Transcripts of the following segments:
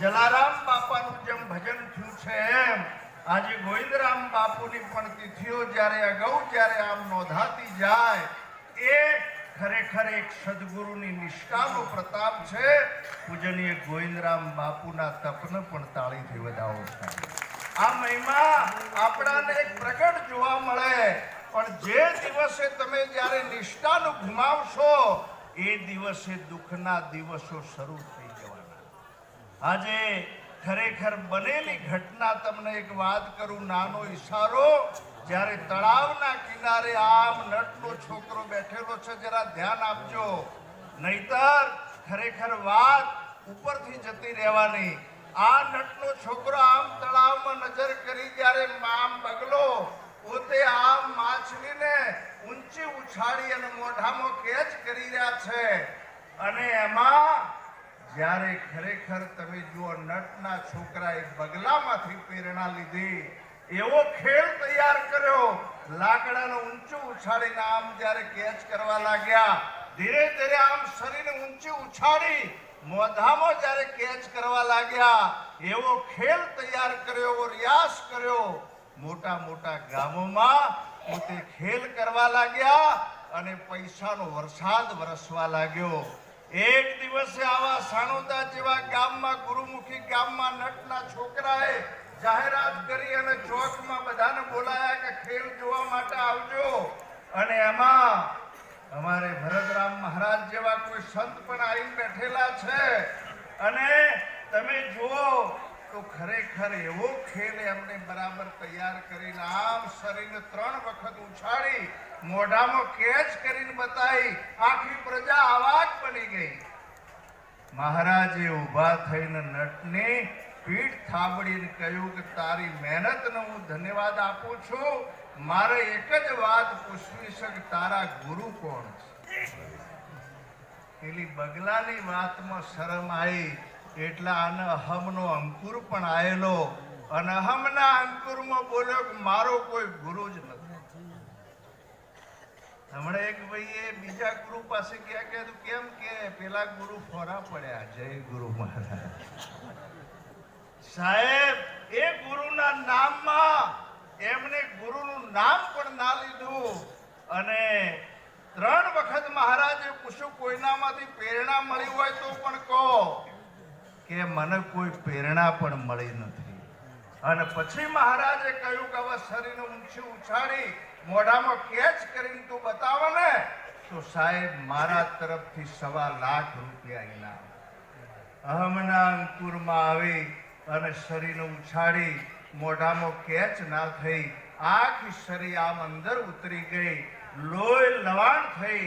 જલારામ બાપાનું જેમ ભજન થયું છે એમ. આજે ગોવિંદરામ બાપુની પણ તિથિઓ જ્યારે અગાઉ જ્યારે આમ નોંધાતી જાય. એ ખરેખર એક સદગુરુની નિષ્ઠાનો પ્રતાપ છે. પૂજનીય ગોવિંદરામ બાપુના તપને પણ તાળીથી વધાવો આ મહિમા આપણાને એક પ્રગટ જોવા મળે. પણ જે દિવસે તમે જ્યારે નિષ્ઠાનું ગુમાવશો, એ દિવસે દુઃખના દિવસો શરૂ થાય. આજે ખરેખર બનેલી ઘટના તમને એક વાત કરું, નાનો ઈશારો. જ્યારે તળાવના કિનારે આમ નટનો છોકરો બેઠેલો છે, જરા ધ્યાન આપજો. નહીતર ખરેખર વાત ઉપરથી જતી રહેવાની. આ નટનો છોકરો આમ તળાવમાં નજર કરી જ્યારે આમ બગલો પોતે આમ માછલીને ઊંચી ઉછાળી અને મોઢામાં કેચ કરી રહ્યા છે અને એમાં જ્યારે ખરેખર તમે જુઓ, નટના છોકરાએ બગલામાંથી પ્રેરણા લીધી. એવો ખેલ તૈયાર કર્યો. લાકડાનો ઊંચું ઉછાળીને આમ જ્યારે કેચ કરવા લાગ્યા, ધીરે ધીરે આમ શરીરને ઊંચી ઉછાળી, મોઢામાં જ્યારે કેચ કરવા લાગ્યા, એવો ખેલ તૈયાર કર્યો, એવો રિયાઝ કર્યો. મોટા મોટા ગામોમાં પોતે ખેલ કરવા લાગ્યા અને પૈસાનો વરસાદ વરસવા લાગ્યો. એક દિવસે આવા જેવા ગામમાં, ગુરુમુખી ગામમાં નટના છોકરાએ જાહેરાત કરી અને ચોકમાં બધાને બોલાયા કે ખેલ જોવા માટે આવજો. અને એમાં અમારે ભરતરામ મહારાજ જેવા કોઈ સંત પણ આવીને બેઠેલા છે. અને તમે જુઓ તો ખરેખર એવો ખેલ એમને બરાબર તૈયાર કરીને આમ શરીરને ત્રણ વખત ઉછાળી મોઢામાં કેચ કરીને બતાવી આખી પ્રજા આવાજ બની ગઈ. મહારાજે ઊભા થઈને નટને પીઠ થાબડીને કહ્યું કે, તારી મહેનતનો હું ધન્યવાદ આપું છું. મારે એક જ વાત પૂછવી છે કે, તારા ગુરુ કોણ છે? પેલી બગલાની વાતમાં શરમ આવી, એટલા આને અહમનો અંકુર પણ આવેલો અને અહમના અંકુરમાં બોલ્યો કે, મારો કોઈ ગુરુ જ નથી. હમણાં એક ભાઈએ બીજા ગુરુ પાસે ગયા કે તું કેમ કે પેલા ગુરુ ફોરા પડ્યા, જય ગુરુ મહારાજ. સાહેબ, એ ગુરુના નામમાં એમને ગુરુનું નામ પણ ના લીધું અને ત્રણ વખત મહારાજે પૂછ્યું, કોઈનામાંથી પ્રેરણા મળી હોય તો પણ કહો. કે, મને કોઈ પ્રેરણા પણ મળી નથી. અને પછી મહારાજે કહ્યું કે હવે શરીરને ઊંચી ઉછાળી મોઢામાં કેચ કરીને તું બતાવો ને તો સાહેબ, મારા તરફથી સવા લાખ રૂપિયા ઇનામ. અહમના અંકુરમાં આવી અને શરીરને ઉછાળી મોઢામાં કેચ ના થઈ, આખી શરીર આમ અંદર ઉતરી ગઈ, લોહી લવાણ થઈ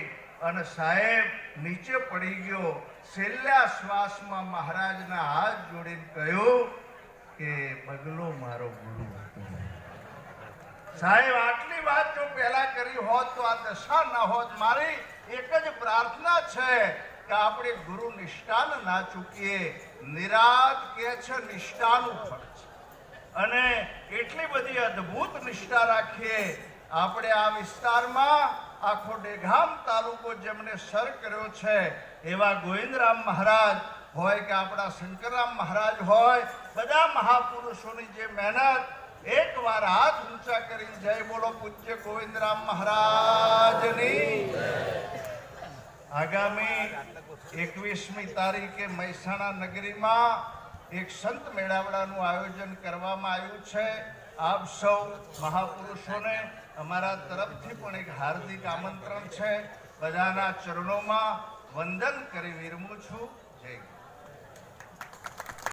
અને સાહેબ, નીચે પડી ગયો. છેલ્લા શ્વાસમાં મહારાજના હાથ જોડીને કહ્યું કે બગલો મારો ગુરુ સાહેબ, આટલી વાત જો પહેલા કરી હોત તો આ દશા ન હોત. મારી એક જ પ્રાર્થના છે કે આપણે ગુરુ નિષ્ઠાન ના ચૂકીએ. નિરાત કે છે નિષ્ઠાનું ફળ છે. અને એટલી બધી અદ્ભુત નિષ્ઠા રાખીએ. આપણે આ વિસ્તારમાં, આખો ડેઘામ તાલુકો જેમને સર કર્યો છે, એવા ગોવિંદરામ મહારાજ હોય કે આપણા શંકરરામ મહારાજ હોય, બધા મહાપુરુષોની જે મહેનત, એક વાર હાથ ઊંચા કરી જય બોલો પૂજ્ય ગોવિંદરામ મહારાજની. આગામી એકવીસમી તારીખે મહેસાણા નગરીમાં એક સંત મેળાવડાનું આયોજન કરવામાં આવ્યું છે. આપ સૌ મહાપુરુષોને અમારા તરફથી પણ એક હાર્દિક આમંત્રણ છે. બધાના ચરણોમાં વંદન કરી વિરમું છું. જય.